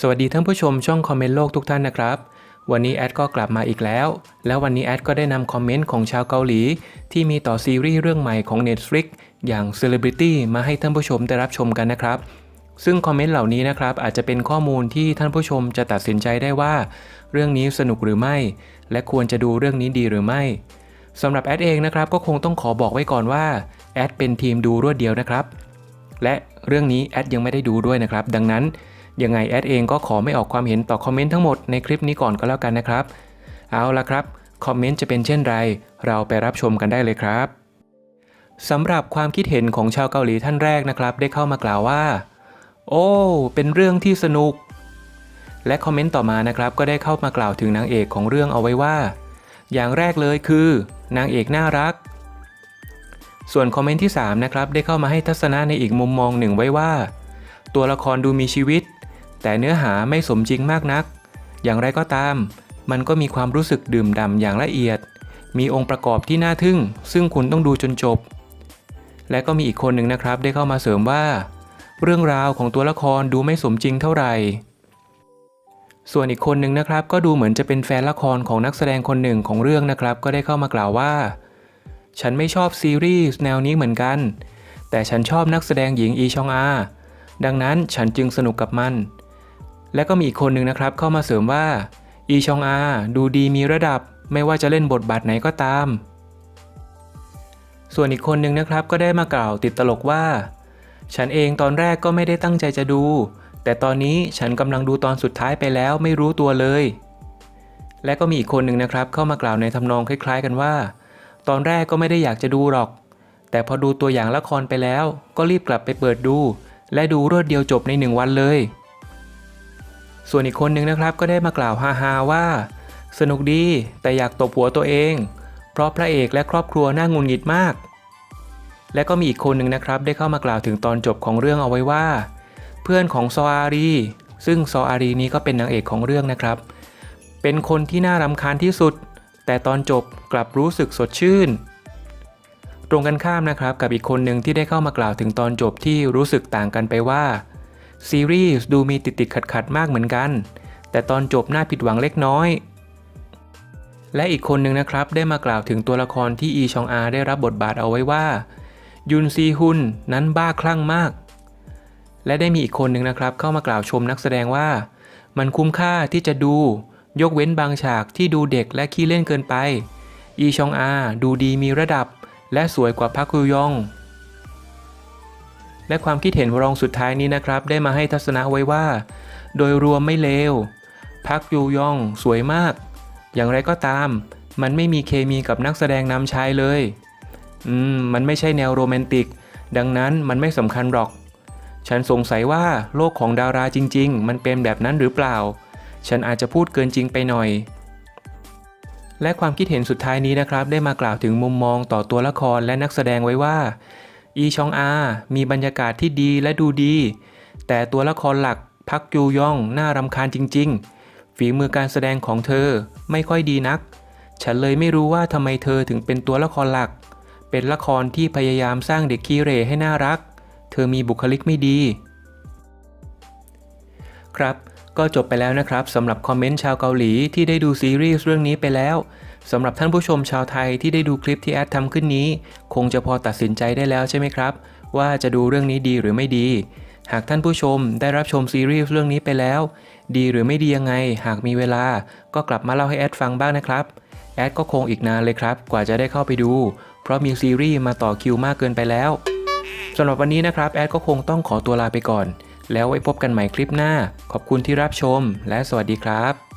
สวัสดีท่านผู้ชมช่องคอมเมนต์โลกทุกท่านนะครับ วันนี้แอดก็กลับมาอีกแล้ว แล้ววันนี้แอดก็ได้นำคอมเมนต์ของชาวเกาหลี ที่มีต่อซีรีส์เรื่องใหม่ของ Netflix อย่าง Celebrity มาให้ท่านผู้ชมได้รับชมกันนะครับ ซึ่งคอมเมนต์เหล่านี้นะครับอาจจะเป็นข้อมูลที่ท่านผู้ชมจะตัดสินใจได้ว่า เรื่องนี้สนุกหรือไม่ และควรจะดูเรื่องนี้ดีหรือไม่สำหรับแอดเองนะครับก็คงต้องขอบอกไว้ก่อนว่าแอดเป็นทีมดูรวดเดียวนะครับ และเรื่องนี้แอดยังไม่ได้ดูด้วยนะครับ ดังนั้น ยังไงแอดเองก็ขอไม่ออกความเห็นต่อคอมเมนต์ทั้งหมดในคลิปนี้ก่อนก็แล้วกันนะครับ เอาละครับ คอมเมนต์จะเป็นเช่นไร เราไปรับชมกันได้เลยครับสำหรับความคิดเห็นของชาวเกาหลีท่านแรกนะครับ ได้เข้ามากล่าวว่า โอ้ เป็นเรื่องที่สนุก และคอมเมนต์ต่อมานะครับ ก็ได้เข้ามากล่าวถึงนางเอกของเรื่องเอาไว้ว่า อย่างแรกเลยคือ นางเอกน่ารัก ส่วนคอมเมนต์ที่3นะครับได้เข้ามาให้ทัศนะในอีกมุมมองหนึ่งไว้ว่า ตัวละครดูมีชีวิต แต่เนื้อหาไม่สมจริงมากนัก อย่างไรก็ตาม มันก็มีความรู้สึกดื่มด่ำอย่างละเอียด มีองค์ประกอบที่น่าทึ่ง ซึ่งคุณต้องดูจนจบ และก็มีอีกคนหนึ่งนะครับได้เข้ามาเสริมว่า เรื่องราวของตัวละครดูไม่สมจริงเท่าไหร่ส่วนอีกคนหนึ่งนะครับ ก็ดูเหมือนจะเป็นแฟนละครของนักแสดงคนหนึ่งของเรื่องนะครับ ก็ได้เข้ามากล่าวว่า ฉันไม่ชอบซีรีส์แนวนี้เหมือนกัน แต่ฉันชอบนักแสดงหญิงอีชองอา ดังนั้นฉันจึงสนุกกับมัน และก็มีอีกคนหนึ่งนะครับเข้ามาเสริมว่าอีชองอาดูดีมีระดับ ไม่ว่าจะเล่นบทบาทไหนก็ตาม ส่วนอีกคนหนึ่งนะครับก็ได้มากล่าวติดตลกว่า ฉันเองตอนแรกก็ไม่ได้ตั้งใจจะดู แต่ตอนนี้ฉันกำลังดูตอนสุดท้ายไปแล้วไม่รู้ตัวเลย และก็มีอีกคนหนึ่งนะครับ เข้ามากล่าวในทำนองคล้าย ๆ กันว่า ตอนแรกก็ไม่ได้อยากจะดูหรอก แต่พอดูตัวอย่างละครไปแล้ว ก็รีบกลับไปเปิดดู และดูรวดเดียวจบในหนึ่งวันเลย ส่วนอีกคนหนึ่งนะครับก็ได้มากล่าวฮาๆว่า สนุกดีแต่อยากตบหัวตัวเอง เพราะพระเอกและครอบครัวน่างุนงิดมาก และก็มีอีกคนหนึ่งนะครับ ได้เข้ามากล่าวถึงตอนจบของเรื่องเอาไว้ว่า เพื่อนของซออารี ซึ่งซออารีนี้ก็เป็นนางเอกของเรื่องนะครับ เป็นคนที่น่ารำคาญที่สุด แต่ตอนจบกลับรู้สึกสดชื่น ตรงกันข้ามนะครับกับอีกคนหนึ่งที่ได้เข้ามากล่าวถึงตอนจบที่รู้สึกต่างกันไปว่า ซีรีส์ดูมีติดติดขัดขัดมากเหมือนกัน แต่ตอนจบน่าผิดหวังเล็กน้อย และอีกคนหนึ่งนะครับได้มากล่าวถึงตัวละครที่อีชองอาได้รับบทบาทเอาไว้ว่า ยุนซีฮุนนั้นบ้าคลั่งมาก และได้มีอีกคนหนึ่งนะครับ เข้ามากล่าวชมนักแสดงว่า มันคุ้มค่าที่จะดู ยกเว้นบางฉากที่ดูเด็กและขี้เล่นเกินไป อีชองอาดูดีมีระดับ และสวยกว่าพักกุยอง และความคิดเห็นรองสุดท้ายนี้นะครับ ได้มาให้ทัศนะไว้ว่า โดยรวมไม่เลว พักยูยอง สวยมาก อย่างไรก็ตาม มันไม่มีเคมีกับนักแสดงนำชายเลย อืม มันไม่ใช่แนวโรแมนติก ดังนั้นมันไม่สำคัญหรอก ฉันสงสัยว่าโลกของดาราจริง ๆ มันเป็นแบบนั้นหรือเปล่า ฉันอาจจะพูดเกินจริงไปหน่อย และความคิดเห็นสุดท้ายนี้นะครับ ได้มากล่าวถึงมุมมองต่อตัวละครและนักแสดงไว้ว่า อีชองอา มีบรรยากาศที่ดีและดูดี แต่ตัวละครหลักพักยูยองน่ารำคาญจริง ๆ ฝีมือการแสดงของเธอไม่ค่อยดีนัก ฉันเลยไม่รู้ว่าทำไมเธอถึงเป็นตัวละครหลัก เป็นละครที่พยายามสร้างเด็กขี้เร่ให้น่ารัก เธอมีบุคลิกไม่ดี ครับก็จบไปแล้วนะครับสำหรับคอมเมนต์ชาวเกาหลีที่ได้ดูซีรีส์เรื่องนี้ไปแล้วสำหรับท่านผู้ชมชาวไทยที่ได้ดูคลิปที่แอดทำขึ้นนี้ คงจะพอตัดสินใจได้แล้วใช่ไหมครับ ว่าจะดูเรื่องนี้ดีหรือไม่ดี หากท่านผู้ชมได้รับชมซีรีส์เรื่องนี้ไปแล้ว ดีหรือไม่ดียังไง หากมีเวลา ก็กลับมาเล่าให้แอดฟังบ้างนะครับแอดก็คงอีกนานเลยครับ กว่าจะได้เข้าไปดู เพราะมีซีรีส์มาต่อคิวมากเกินไปแล้วสำหรับวันนี้นะครับแอดก็คงต้องขอตัวลาไปก่อน แล้วไว้พบกันใหม่คลิปหน้า ขอบคุณที่รับชม และสวัสดีครับ